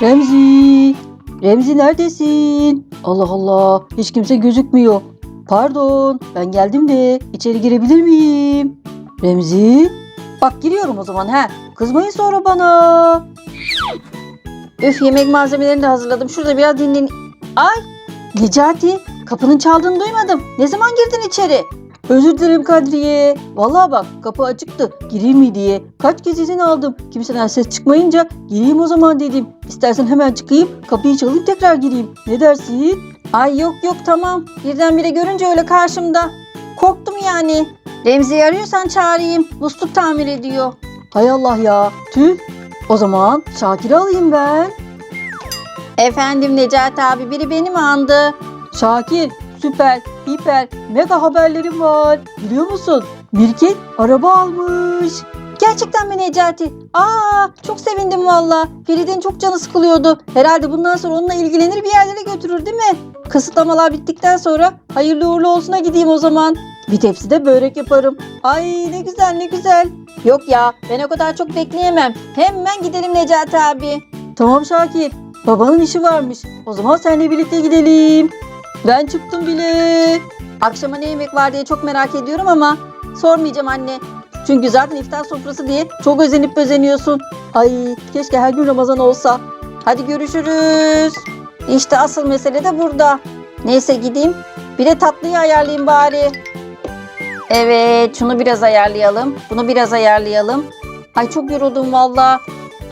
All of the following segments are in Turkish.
Remzi. Remzi neredesin? Allah Allah. Hiç kimse gözükmüyor. Pardon. Ben geldim de içeri girebilir miyim? Remzi. Bak giriyorum o zaman ha. Kızmayın sonra bana. Öf yemek malzemelerini de hazırladım. Şurada biraz dinlen. Ay Necati kapının çaldığını duymadım. Ne zaman girdin içeri? Özür dilerim Kadriye. Vallahi bak kapı açıktı. Gireyim mi diye. Kaç kez izin aldım. Kimseden ses çıkmayınca gireyim o zaman dedim. İstersen hemen çıkayım kapıyı çalayım tekrar gireyim. Ne dersin? Ay yok yok tamam. Birdenbire görünce öyle karşımda. Korktum yani. Remzi'yi arıyorsan çağırayım. Musluk tamir ediyor. Hay Allah ya. Tüh. O zaman Şakir'i alayım ben. Efendim Necati abi biri beni mi andı? Şakir süper, hiper, mega haberlerim var. Biliyor musun? Mirket araba almış. Gerçekten mi Necati? Aa çok sevindim valla. Ferid'in çok canı sıkılıyordu. Herhalde bundan sonra onunla ilgilenir bir yerlere götürür değil mi? Kısıtlamalar bittikten sonra hayırlı uğurlu olsuna gideyim o zaman. Bir tepsi de börek yaparım. Ay ne güzel ne güzel. Yok ya ben o kadar çok bekleyemem. Hemen gidelim Necati abi. Tamam Şakir. Babanın işi varmış. O zaman seninle birlikte gidelim. Ben çıktım bile. Akşama ne yemek var diye çok merak ediyorum ama sormayacağım anne. Çünkü zaten iftar sofrası diye çok özenip özeniyorsun. Ay keşke her gün Ramazan olsa. Hadi görüşürüz. İşte asıl mesele de burada. Neyse gideyim. Bir de tatlıyı ayarlayayım bari. Evet şunu biraz ayarlayalım. Bunu biraz ayarlayalım. Ay çok yoruldum valla.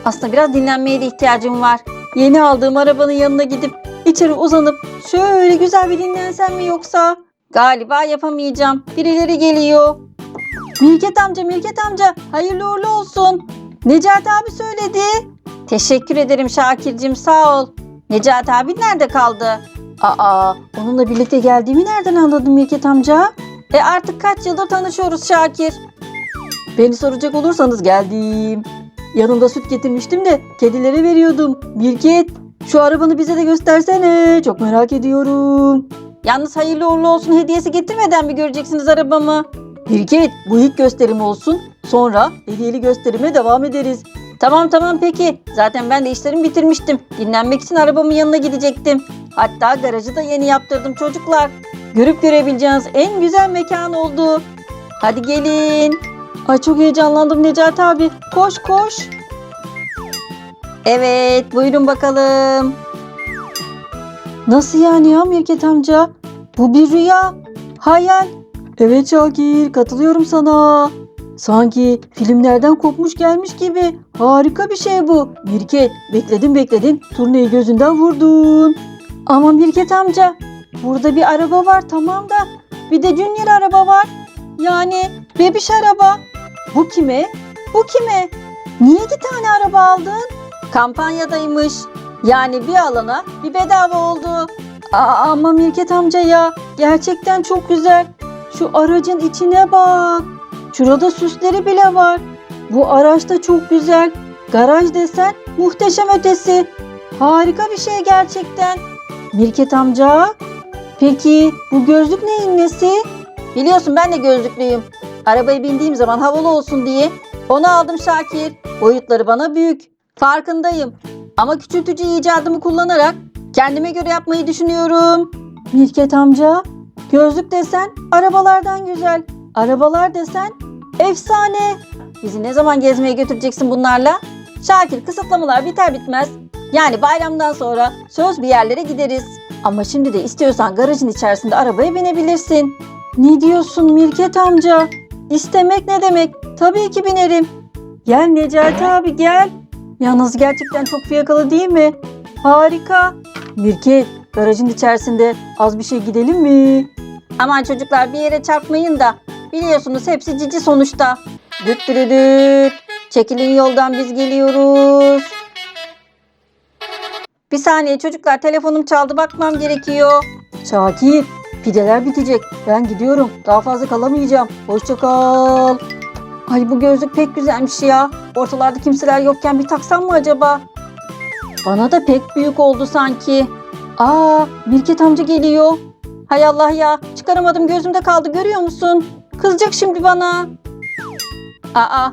Aslında biraz dinlenmeye de ihtiyacım var. Yeni aldığım arabanın yanına gidip içeri uzanıp şöyle güzel bir dinlensem mi yoksa? Galiba yapamayacağım. Birileri geliyor. Mirket amca, Mirket amca hayırlı uğurlu olsun. Necati abi söyledi. Teşekkür ederim Şakir'cim sağ ol. Necati abi nerede kaldı? Aa, onunla birlikte geldiğimi nereden anladın Mirket amca? E artık kaç yıldır tanışıyoruz Şakir. Beni soracak olursanız geldim. Yanımda süt getirmiştim de kedilere veriyordum. Mirket şu arabanı bize de göstersene. Çok merak ediyorum. Yalnız hayırlı uğurlu olsun hediyesi getirmeden mi göreceksiniz arabamı? Mirket bu ilk gösterim olsun. Sonra hediyeli gösterime devam ederiz. Tamam tamam peki. Zaten ben de işlerimi bitirmiştim. Dinlenmek için arabamın yanına gidecektim. Hatta garajı da yeni yaptırdım çocuklar. Görüp görebileceğiniz en güzel mekan oldu. Hadi gelin. Ay çok heyecanlandım Necati abi. Koş koş. Evet buyurun bakalım. Nasıl yani ya Mirket amca? Bu bir rüya. Hayal. Evet Şakir katılıyorum sana. Sanki filmlerden kopmuş gelmiş gibi. Harika bir şey bu. Mirket bekledin bekledin turneyi gözünden vurdun. Ama Mirket amca burada bir araba var tamam da bir de Junior araba var. Yani bebiş araba. Bu kime? Bu kime? Niye iki tane araba aldın? Kampanyadaymış. Yani bir alana bir bedava oldu. Aa, ama Mirket amca ya gerçekten çok güzel. Şu aracın içine bak. Şurada süsleri bile var. Bu araç da çok güzel. Garaj desen muhteşem ötesi. Harika bir şey gerçekten. Mirket amca. Peki bu gözlük neyin nesi? Biliyorsun ben de gözlüklüyüm. Arabaya bindiğim zaman havalı olsun diye onu aldım Şakir. Boyutları bana büyük. Farkındayım. Ama küçültücü icadımı kullanarak kendime göre yapmayı düşünüyorum. Mirket amca, gözlük desen arabalardan güzel. Arabalar desen efsane. Bizi ne zaman gezmeye götüreceksin bunlarla? Şakir kısıtlamalar biter bitmez. Yani bayramdan sonra söz bir yerlere gideriz. Ama şimdi de istiyorsan garajın içerisinde arabaya binebilirsin. Ne diyorsun Mirket amca? İstemek ne demek? Tabii ki binerim. Gel Necati abi gel. Yalnız gerçekten çok fiyakalı değil mi? Harika. Mirket garajın içerisinde az bir şey gidelim mi? Aman çocuklar bir yere çarpmayın da. Biliyorsunuz hepsi cici sonuçta. Düt dürüdüt. Çekilin yoldan biz geliyoruz. Bir saniye çocuklar telefonum çaldı bakmam gerekiyor. Şakir pideler bitecek. Ben gidiyorum. Daha fazla kalamayacağım. Hoşça kal. Ay bu gözlük pek güzelmiş ya. Ortalarda kimseler yokken bir taksam mı acaba? Bana da pek büyük oldu sanki. Aa, Mirket amca geliyor. Hay Allah ya, çıkaramadım gözümde kaldı görüyor musun? Kızacak şimdi bana. Aa,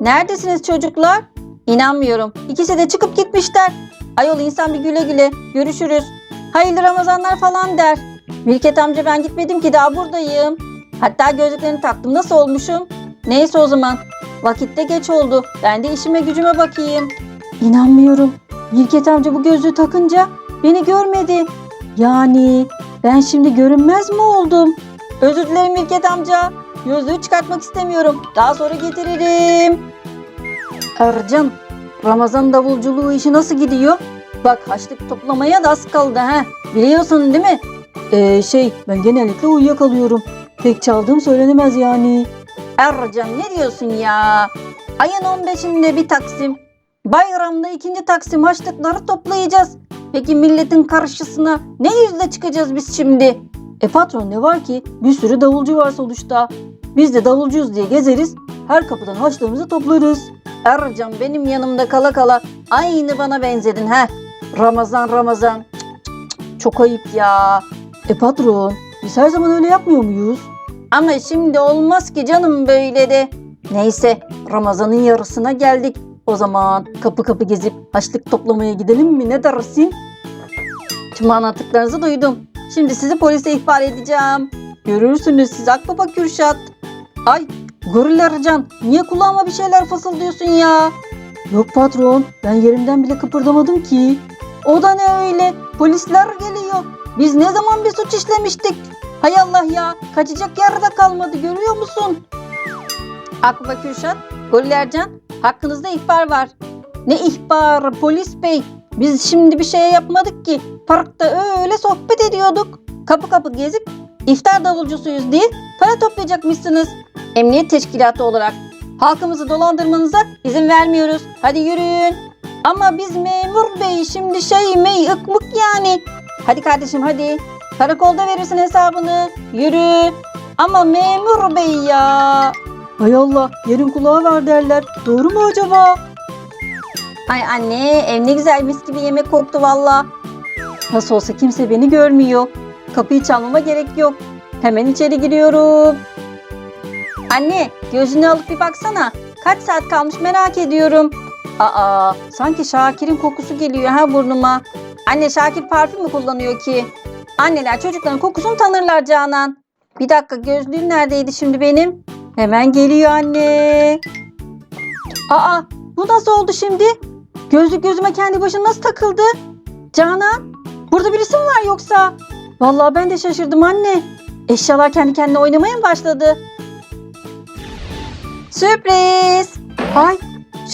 neredesiniz çocuklar? İnanmıyorum. İkisi de çıkıp gitmişler. Ayol insan bir güle güle. Görüşürüz. Hayırlı Ramazanlar falan der. Mirket amca ben gitmedim ki daha buradayım. Hatta gözlüklerini taktım. Nasıl olmuşum? Neyse o zaman. Vakitte geç oldu. Ben de işime gücüme bakayım. İnanmıyorum. Mirket amca bu gözlüğü takınca beni görmedi. Yani ben şimdi görünmez mi oldum? Özür dilerim Mirket amca. Gözlüğü çıkartmak istemiyorum. Daha sonra getiririm. Ercan, Ramazan davulculuğu işi nasıl gidiyor? Bak haçlık toplamaya da az kaldı ha. Biliyorsun değil mi? Ee, şey ben genellikle uyuyakalıyorum. Pek çaldığım söylenemez yani. Ercan ne diyorsun ya? Ayın 15'inde bir taksim. Bayramda ikinci taksim haçlıkları toplayacağız. Peki milletin karşısına ne yüzle çıkacağız biz şimdi? E patron ne var ki? Bir sürü davulcu var sonuçta. Biz de davulcuyuz diye gezeriz. Her kapıdan harçlarımızı toplarız. Ercan benim yanımda kala kala aynı bana benzedin he. Ramazan Ramazan. Cık, cık, cık. Çok ayıp ya. E patron biz her zaman öyle yapmıyor muyuz? Ama şimdi olmaz ki canım böyle de. Neyse Ramazan'ın yarısına geldik. O zaman kapı kapı gezip haçlık toplamaya gidelim mi ne dersin? Tüm anlattıklarınızı duydum. Şimdi sizi polise ihbar edeceğim. Görürsünüz siz Akbaba Kürşat. Ay goril Ercan niye kulağıma bir şeyler fısıldıyorsun ya? Yok patron ben yerimden bile kıpırdamadım ki. O da ne öyle polisler geliyor. Biz ne zaman bir suç işlemiştik? Hay Allah ya kaçacak yer de kalmadı görüyor musun? Akbaba Kürşat, Goril Ercan hakkınızda ihbar var. Ne ihbarı polis bey? Biz şimdi bir şey yapmadık ki. Parkta öyle sohbet ediyorduk. Kapı kapı gezip iftar davulcusuyuz diye para toplayacakmışsınız. Emniyet teşkilatı olarak halkımızı dolandırmanıza izin vermiyoruz. Hadi yürüyün. Ama biz memur bey şimdi şey mey ıkmık yani. Hadi kardeşim hadi. Karakolda verirsin hesabını. Yürü. Ama memur bey ya. Hay Allah yerin kulağı var derler. Doğru mu acaba? Ay anne ev ne güzel mis gibi yemek koktu valla. Nasıl olsa kimse beni görmüyor. Kapıyı çalmama gerek yok. Hemen içeri giriyorum. Anne gözünü alıp bir baksana. Kaç saat kalmış merak ediyorum. Aa sanki Şakir'in kokusu geliyor ha burnuma. Anne Şakir parfüm mü kullanıyor ki? Anneler çocukların kokusunu tanırlar Canan. Bir dakika gözlüğüm neredeydi şimdi benim? Hemen geliyor anne. Aa bu nasıl oldu şimdi? Gözlük gözüme kendi başına nasıl takıldı? Canan burada birisi mi var yoksa? Vallahi ben de şaşırdım anne. Eşyalar kendi kendine oynamaya mı başladı? Sürpriz. Ay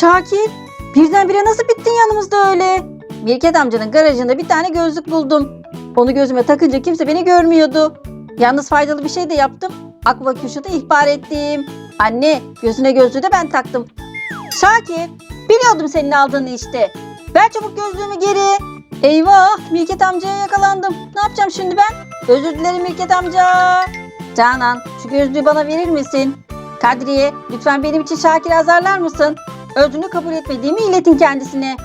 Şakir birdenbire nasıl bittin yanımızda öyle? Mirket amcanın garajında bir tane gözlük buldum. Onu gözüme takınca kimse beni görmüyordu. Yalnız faydalı bir şey de yaptım. Aqua Kürşat'ı ihbar ettim. Anne gözüne gözlüğü de ben taktım. Şakir biliyordum senin aldığını işte. Ver çabuk gözlüğümü geri. Eyvah Mirket amcaya yakalandım. Ne yapacağım şimdi ben? Özür dilerim Mirket amca. Canan şu gözlüğü bana verir misin? Kadriye lütfen benim için Şakir'i azarlar mısın? Özrünü kabul etmediğimi iletin kendisine.